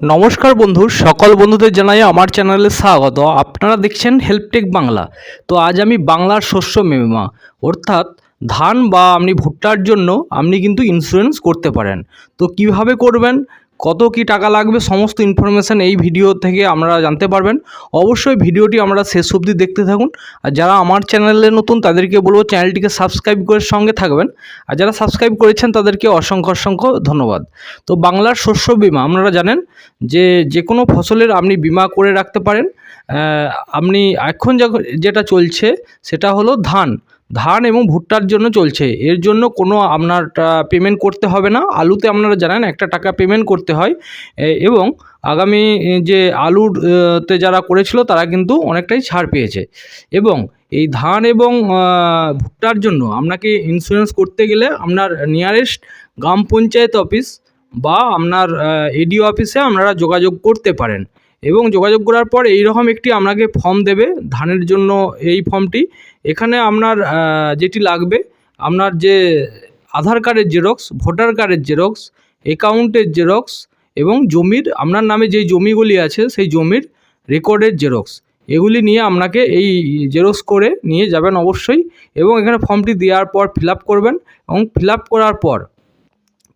নমস্কার বন্ধু, সকল বন্ধুদের জানাই আমার চ্যানেলে স্বাগত। আপনারা দেখছেন হেল্পটেক বাংলা। তো আজ আমি বাংলার শস্য মেমা, অর্থাৎ ধান বা আপনি ভুট্টার জন্য আপনি কিন্তু ইন্স্যুরেন্স করতে পারেন। তো কীভাবে করবেন? কত কি টাকা লাগবে সমস্ত ইনফরমেশান এই ভিডিও থেকে আপনারা জানতে পারবেন। অবশ্যই ভিডিওটি আমরা শেষ অবধি দেখতে থাকুন। আর যারা আমার চ্যানেলে নতুন, তাদেরকে বলব চ্যানেলটিকে সাবস্ক্রাইব করে সঙ্গে থাকবেন। আর যারা সাবস্ক্রাইব করেছেন, তাদেরকে অসংখ্য অসংখ্য ধন্যবাদ। তো বাংলার শস্য বিমা, আপনারা জানেন যে যে কোনো ফসলের আপনি বিমা করে রাখতে পারেন। আপনি এখন যেটা চলছে, সেটা হলো ধান। ধান এবং ভুট্টার জন্য চলছে। এর জন্য কোনো আপনার পেমেন্ট করতে হবে না। আলুতে আপনারা জানেন, একটা টাকা পেমেন্ট করতে হয়। এবং আগামী যে আলুর তে যারা করেছিল, তারা কিন্তু অনেকটাই ছাড় পেয়েছে। এবং এই ধান এবং ভুট্টার জন্য আপনাকে ইন্স্যুরেন্স করতে গেলে আপনার নিয়ারেস্ট গ্রাম পঞ্চায়েত অফিস বা আপনার এডিও অফিসে আপনারা যোগাযোগ করতে পারেন। এবং যোগাযোগ করার পর এইরকম একটি আপনাকে ফর্ম দেবে। ধানের জন্য এই ফর্মটি এখানে আপনার যেটি লাগবে, আপনার যে আধার কার্ডের জেরক্স, ভোটার কার্ডের জেরক্স, অ্যাকাউন্টের জেরক্স এবং জমির, আপনার নামে যেই জমিগুলি আছে, সেই জমির রেকর্ডের জেরক্স। এগুলি নিয়ে আপনাকে এই জেরক্স করে নিয়ে যাবেন অবশ্যই এবং এখানে ফর্মটি দেওয়ার পর ফিল করবেন এবং ফিল করার পর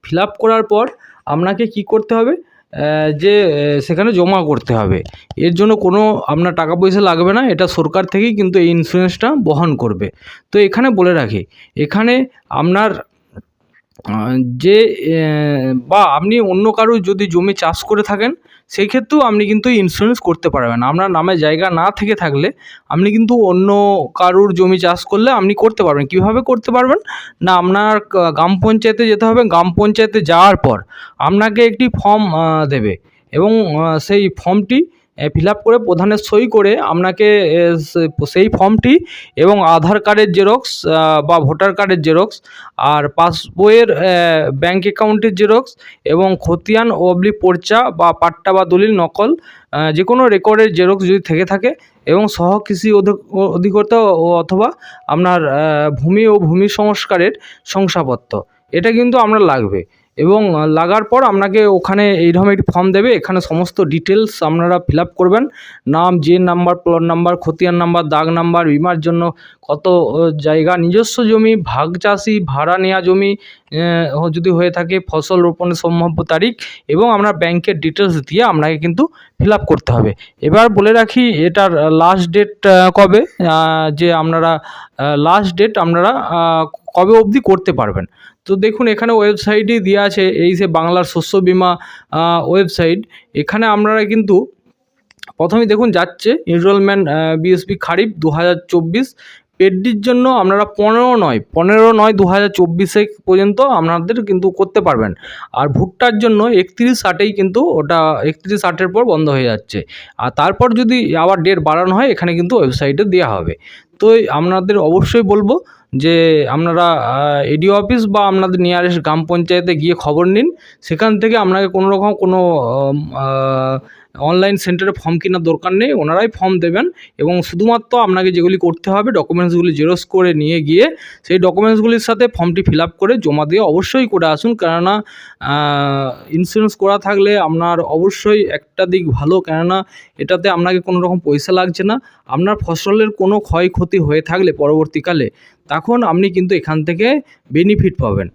ফিল করার পর আপনাকে কি করতে হবে? যে সেখানে জমা করতে হবে। এর জন্য কোনো আপনার টাকা পয়সা লাগবে না, এটা সরকার থেকেই কিন্তু এই ইন্স্যুরেন্সটা বহন করবে। তো এখানে বলে রাখি, এখানে আপনার যে বা আপনি অন্য কারও যদি জমি চাষ করে থাকেন, সেই ক্ষেত্রেও আপনি কিন্তু ইন্স্যুরেন্স করতে পারবেন। আপনার নামে জায়গা না থেকে থাকলে আপনি কিন্তু অন্য কারুর জমি চাষ করলে আপনি করতে পারবেন। কীভাবে করতে পারবেন? না, আপনার গ্রাম পঞ্চায়েতে যেতে হবে। গ্রাম পঞ্চায়েতে যাওয়ার পর আপনাকে একটি ফর্ম দেবে এবং সেই ফর্মটি ফিল আপ করে প্রধানের সই করে আপনাকে সেই ফর্মটি এবং আধার কার্ডের জেরক্স বা ভোটার কার্ডের জেরক্স আর পাসবইয়ের ব্যাঙ্ক অ্যাকাউন্টের জেরক্স এবং খতিয়ান অবলি পর্চা বা পাট্টা বা দলিল নকল যে কোনো রেকর্ডের জেরক্স যদি থেকে থাকে এবং সহ কৃষি অধিকর্তা অথবা আপনার ভূমি ও ভূমি সংস্কারের শংসাপত্র। এটা কিন্তু আমরা লাগবে। এবং লাগার পর আপনাকে ওখানে এইরকম একটি ফর্ম দেবে। এখানে সমস্ত ডিটেলস আপনারা ফিল করবেন। নাম যে নাম্বার প্লট নাম্বার খতিয়ান নাম্বার দাগ নাম্বার বিমার জন্য কত জায়গা, নিজস্ব জমি, ভাগ চাষি, ভাড়া নেওয়া জমি যদি হয়ে থাকে ফসল রোপণের সম্ভাব্য তারিখ এবং আপনার ব্যাংকের ডিটেলস দিয়ে আপনাকে কিন্তু ফিল করতে হবে। এবার বলে রাখি, এটার লাস্ট ডেট কবে? যে আপনারা লাস্ট ডেট আপনারা কবে অবধি করতে পারবেন? তো দেখুন, এখানে ওয়েবসাইটই দেওয়া আছে, এই যে বাংলার শস্য বিমা ওয়েবসাইট এখানে আপনারা কিন্তু প্রথমেই দেখুন যাচ্ছে এনরোলমেন্ট বিএসপি খারিফ দু হাজার চব্বিশ পেডডির জন্য আপনারা পনেরো নয় পনেরো নয় দু হাজার চব্বিশে পর্যন্ত আপনাদের কিন্তু করতে পারবেন। আর ভুট্টার জন্য একত্রিশ ষাটেই কিন্তু ওটা একত্রিশ ষাটের পর বন্ধ হয়ে যাচ্ছে। আর তারপর যদি আবার ডেট বাড়ানো হয়, এখানে কিন্তু ওয়েবসাইটে দেওয়া হবে। তো আপনাদের অবশ্যই বলব যে আপনারা এডিও অফিস বা আপনাদের নিয়ারেস্ট গ্রাম পঞ্চায়েতে গিয়ে খবর নিন। সেখান থেকে আপনাকে কোনোরকম কোনো অনলাইন সেন্টারে ফর্ম কেনার দরকার নেই, ওনারাই ফর্ম দেবেন এবং শুধুমাত্র আপনাকে যেগুলি করতে হবে ডকুমেন্টসগুলি জেরক্স করে নিয়ে গিয়ে সেই ডকুমেন্টসগুলির সাথে ফর্মটি ফিল করে জমা দিয়ে অবশ্যই করে আসুন। কেননা ইন্স্যুরেন্স করা থাকলে আপনার অবশ্যই একটা দিক ভালো, কেননা এটাতে আপনাকে কোনো রকম পয়সা লাগছে না। আপনার ফসলের কোনো ক্ষয়ক্ষতি হয়ে থাকলে পরবর্তীকালে, তখন আপনি কিন্তু এখান থেকে বেনিফিট পাবেন।